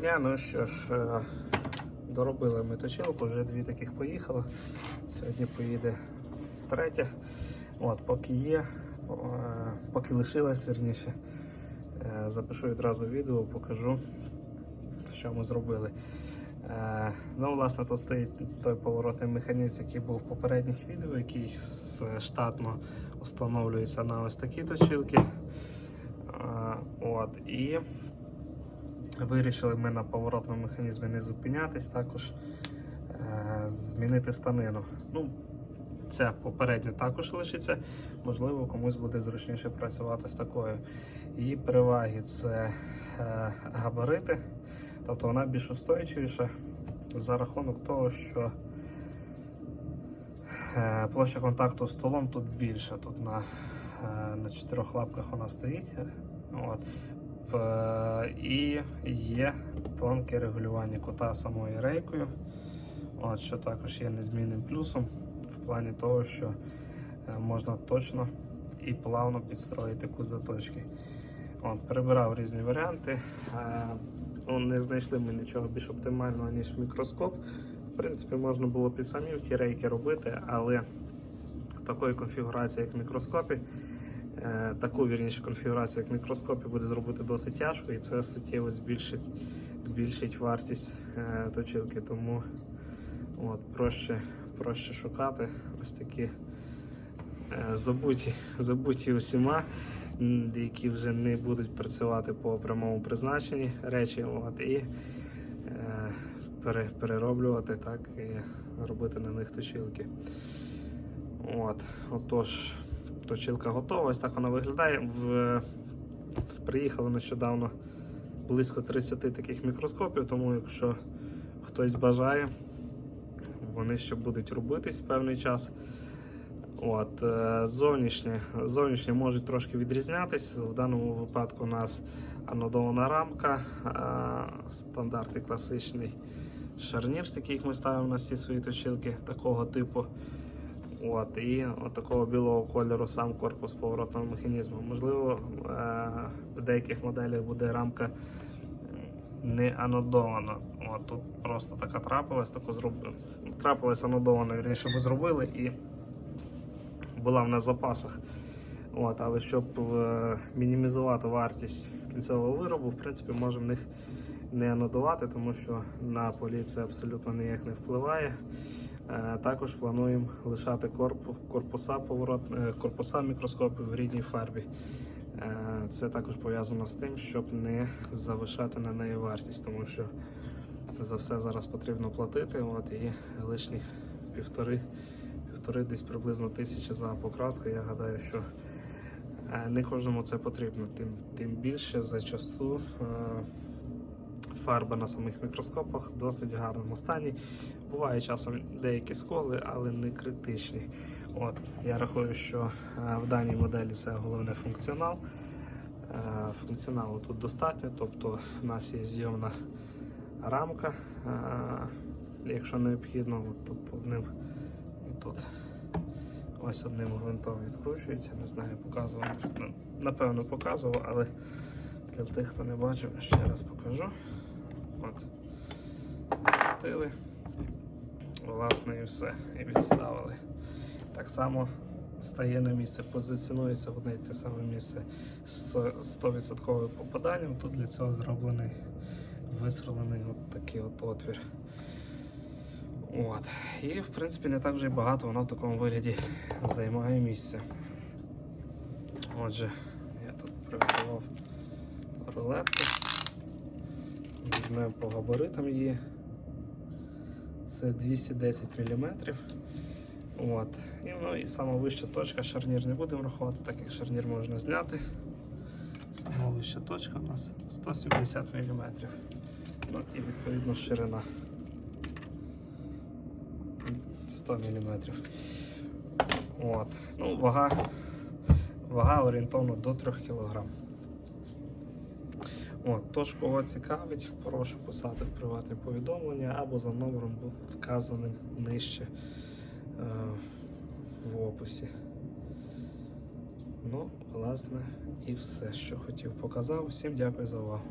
Дня, ну що ж, е, доробили ми точилку, вже дві таких поїхало. Сьогодні поїде третя. От, поки є, поки лишилась, вірніше, е, запишу відразу відео, покажу, що ми зробили. Е, Ну, власне, тут стоїть той поворотний механізм, який був в попередніх відео, який штатно встановлюється на ось такі точилки. От, і Вирішили ми на поворотному механізмі не зупинятись, також е, змінити станину. Ну, Ця попередня також лишиться, можливо, комусь буде зручніше працювати з такою. Її переваги це е, габарити, тобто вона більш устойчивіша за рахунок того, що е, площа контакту з столом тут більша. Тут на, на чотирьох лапках вона стоїть. От. Е, І є тонке регулювання кута самою рейкою, От, що також є незмінним плюсом в плані того, що е, можна точно і плавно підстроїти кут заточки. От, перебирав різні варіанти. Е, ну, Не знайшли ми нічого більш оптимального, ніж мікроскоп. В принципі, можна було і самі ті рейки робити, але такої конфігурації, як в мікроскопі, Таку вірніше конфігурацію, як в мікроскопі, буде зробити досить тяжко, і це суттєво збільшить, збільшить вартість е, точилки. Тому от, проще, проще шукати ось такі е, забуті, забуті усіма, які вже не будуть працювати по прямому призначенні речі. От, і е, пере, перероблювати так і робити на них точилки. От, отож. Точилка готова, ось так вона виглядає. В... Приїхало нещодавно близько 30 таких мікроскопів, тому якщо хтось бажає, вони ще будуть робитись певний час. От, е, Зовнішні, зовнішні можуть трошки відрізнятись. В даному випадку у нас анодована рамка, е, стандартний класичний шарнір, такий як ми ставимо на всі свої точилки такого типу. От, І от такого білого кольору сам корпус поворотного механізму. Можливо, е, в деяких моделях буде рамка не анодована. От, Тут просто така трапилась, таку зроб... трапилась анодована, вірніше ми зробили і була в нас в запасах. От, але щоб е, мінімізувати вартість кінцевого виробу, в принципі, можемо їх не анодувати, тому що на полі це абсолютно ніяк не впливає. Е, Також плануємо лишати корпус, корпуса, поворот, е, корпуса мікроскопів в рідній фарбі. Е, Це також пов'язано з тим, щоб не завишати на неї вартість, тому що за все зараз потрібно платити. От, і лишніх півтори, півтори десь приблизно тисячі за покраску. Я гадаю, що не кожному це потрібно, тим, тим більше зачасту. е, Фарба на самих мікроскопах в досить гарному стані. Буває часом деякі сколи, але не критичні. От, Я рахую, що е, в даній моделі це головне функціонал. Е, Функціоналу тут достатньо, тобто у нас є зйомна рамка, е, якщо необхідно, тут одним тут ось одним гвинтом відкручується. Не знаю, показував. ну, Напевно, показував, але для тих, хто не бачив, ще раз покажу. От. Крутили. Власне, і все. І відставили. Так само стає на місце, позиціонується в одне й те саме місце з 100% попаданням. Тут для цього зроблений висверлений от такий от отвір. От. І в принципі не так вже й багато воно в такому вигляді займає місце. Отже, я тут приготував рулетку. Візьмемо по габаритам її. Це 210 мм. От. І, ну, і сама вища точка, шарнір не будемо рахувати, так як шарнір можна зняти. Сама вища точка у нас 170 мм. Ну і відповідно ширина 100 мм. От. Ну, вага, вага орієнтовно до 3 кг. От, тож, кого цікавить, прошу писати приватне повідомлення або за номером вказаним нижче е, в описі. Ну, власне, і все, що хотів показав. Всім дякую за увагу.